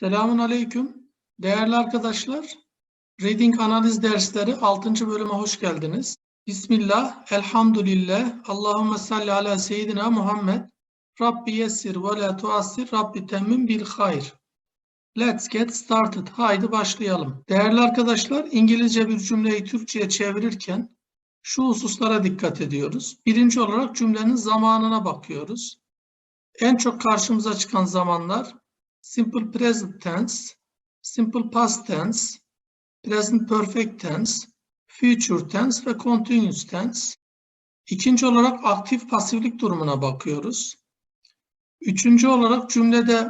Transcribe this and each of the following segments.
Selamun Aleyküm. Değerli arkadaşlar, Reading Analiz dersleri 6. bölüme hoş geldiniz. Bismillah, elhamdülillah, Allahümme salli ala seyyidina Muhammed, Rabbi yessir ve la tuassir, Rabbi temmim bil hayr. Let's get started. Haydi başlayalım. Değerli arkadaşlar, İngilizce bir cümleyi Türkçe'ye çevirirken şu hususlara dikkat ediyoruz. Birinci olarak cümlenin zamanına bakıyoruz. En çok karşımıza çıkan zamanlar simple present tense, simple past tense, present perfect tense, future tense ve continuous tense. İkinci olarak aktif pasiflik durumuna bakıyoruz. Üçüncü olarak cümlede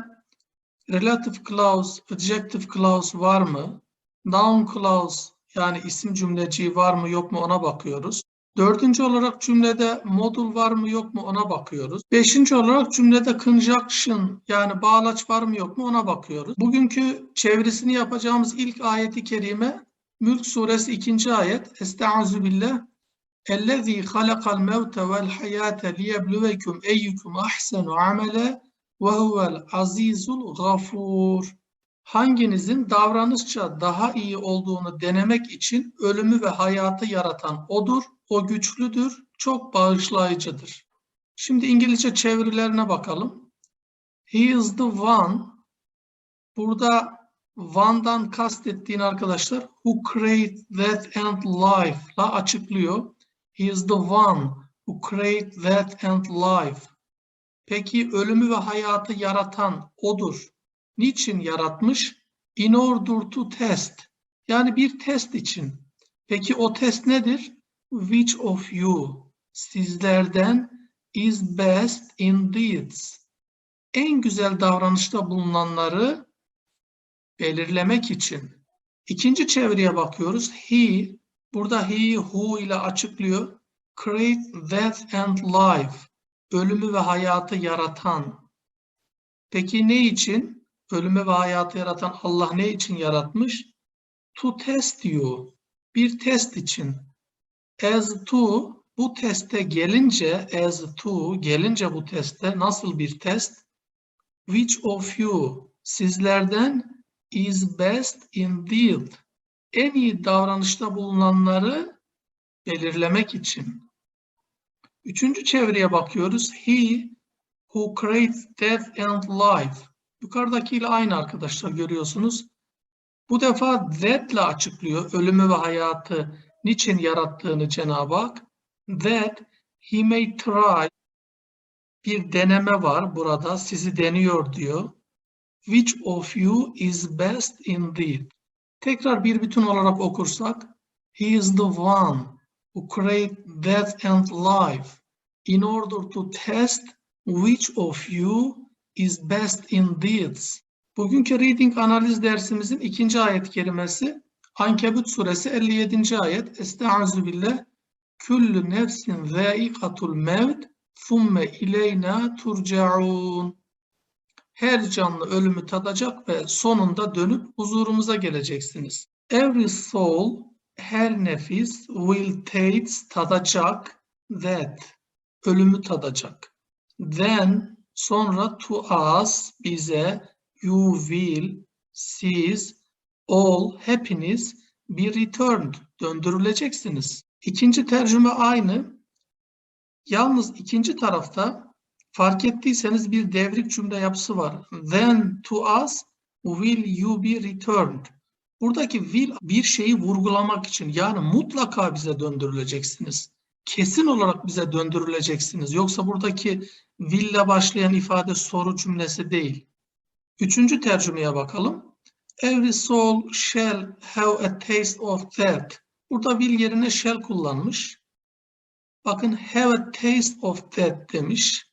relative clause, adjective clause var mı? Noun clause yani isim cümleciği var mı yok mu ona bakıyoruz. Dördüncü olarak cümlede modul var mı yok mu ona bakıyoruz. Beşinci olarak cümlede conjunction yani bağlaç var mı yok mu ona bakıyoruz. Bugünkü çevresini yapacağımız ilk ayeti kerime Mülk suresi 2. ayet. Estaizu billah. Ellezî halakal mevte vel hayâte liyebluveküm eyyüküm ahsenu amele ve huvel azîzul gafûr. Hanginizin davranışça daha iyi olduğunu denemek için ölümü ve hayatı yaratan O'dur. O güçlüdür, çok bağışlayıcıdır. Şimdi İngilizce çevirilerine bakalım. He is the one. Burada one'dan kastettiğin arkadaşlar who created that and life'la açıklıyor. He is the one who created that and life. Peki ölümü ve hayatı yaratan O'dur. Niçin yaratmış? In order to test. Yani bir test için. Peki o test nedir? Which of you sizlerden is best in deeds? En güzel davranışta bulunanları belirlemek için. İkinci çeviriye bakıyoruz. He, burada he, who ile açıklıyor. Create death and life. Ölümü ve hayatı yaratan. Peki ne için? Ölümü ve hayatı yaratan Allah ne için yaratmış? To test you. Bir test için. As to bu teste gelince as to gelince bu teste nasıl bir test? Which of you sizlerden is best in deed? En iyi davranışta bulunanları belirlemek için. Üçüncü çevreye bakıyoruz. He who creates death and life. Yukarıdakiyle aynı arkadaşlar görüyorsunuz. Bu defa that ile açıklıyor ölümü ve hayatı niçin yarattığını Cenab-ı Hak. That he may try bir deneme var burada sizi deniyor diyor. Which of you is best indeed? Tekrar bir bütün olarak okursak He is the one who created death and life in order to test which of you is best in deeds. Bugünkü reading analiz dersimizin ikinci ayet kelimesi Ankebut suresi 57. ayet. Estaizu billah. Küllü nefsin zâikatul mevt thumme ileyna turcaun. Her canlı ölümü tadacak ve sonunda dönüp huzurumuza geleceksiniz. Every soul, her nefis will taste, tadacak, that, ölümü tadacak. Then, sonra to us, bize, you will, siz, all, hepiniz be returned, döndürüleceksiniz. İkinci tercüme aynı. Yalnız ikinci tarafta fark ettiyseniz bir devrik cümle yapısı var. Then to us will you be returned. Buradaki will bir şeyi vurgulamak için yani mutlaka bize döndürüleceksiniz. Kesin olarak bize döndürüleceksiniz. Yoksa buradaki ile başlayan ifade soru cümlesi değil. Üçüncü tercümeye bakalım. Every soul shall have a taste of that. Burada will yerine shall kullanmış. Bakın have a taste of that demiş.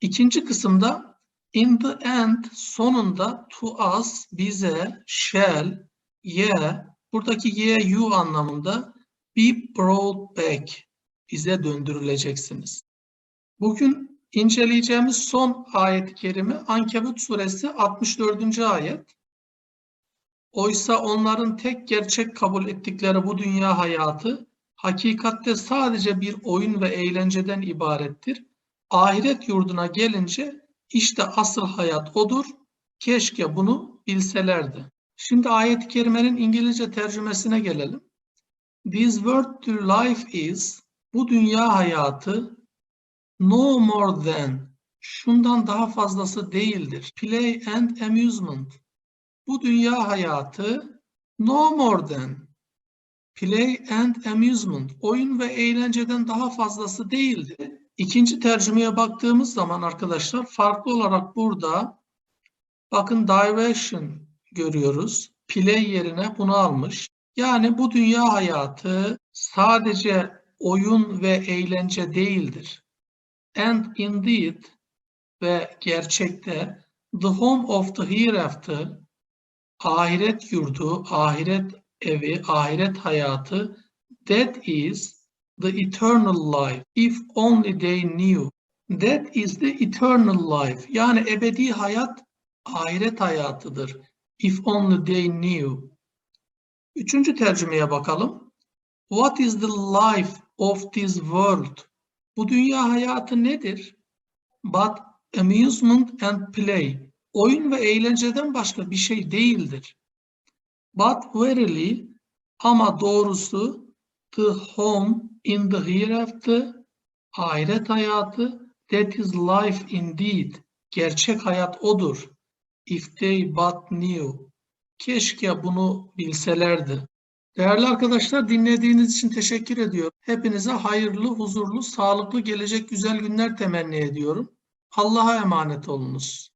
İkinci kısımda in the end sonunda to us bize shall ye buradaki ye you anlamında be brought back bize döndürüleceksiniz. Bugün inceleyeceğimiz son ayet-i kerime Ankebut suresi 64. ayet. Oysa onların tek gerçek kabul ettikleri bu dünya hayatı hakikatte sadece bir oyun ve eğlenceden ibarettir. Ahiret yurduna gelince işte asıl hayat odur. Keşke bunu bilselerdi. Şimdi ayet-i kerimenin İngilizce tercümesine gelelim. This world to life is bu dünya hayatı no more than şundan daha fazlası değildir. Play and amusement. Bu dünya hayatı no more than play and amusement. Oyun ve eğlenceden daha fazlası değildir. İkinci tercümeye baktığımız zaman arkadaşlar farklı olarak burada bakın diversion görüyoruz. Play yerine bunu almış. Yani bu dünya hayatı sadece oyun ve eğlence değildir. And indeed ve gerçekte the home of the hereafter ahiret yurdu, ahiret evi, ahiret hayatı that is the eternal life if only they knew. That is the eternal life. Yani ebedi hayat ahiret hayatıdır. If only they knew. Üçüncü tercümeye bakalım. What is the life of this world? Bu dünya hayatı nedir? But amusement and play. Oyun ve eğlenceden başka bir şey değildir. But verily ama doğrusu the home in the hereafter ahiret hayatı that is life indeed. Gerçek hayat odur. If they but knew. Keşke bunu bilselerdi. Değerli arkadaşlar dinlediğiniz için teşekkür ediyorum. Hepinize hayırlı, huzurlu, sağlıklı gelecek güzel günler temenni ediyorum. Allah'a emanet olunuz.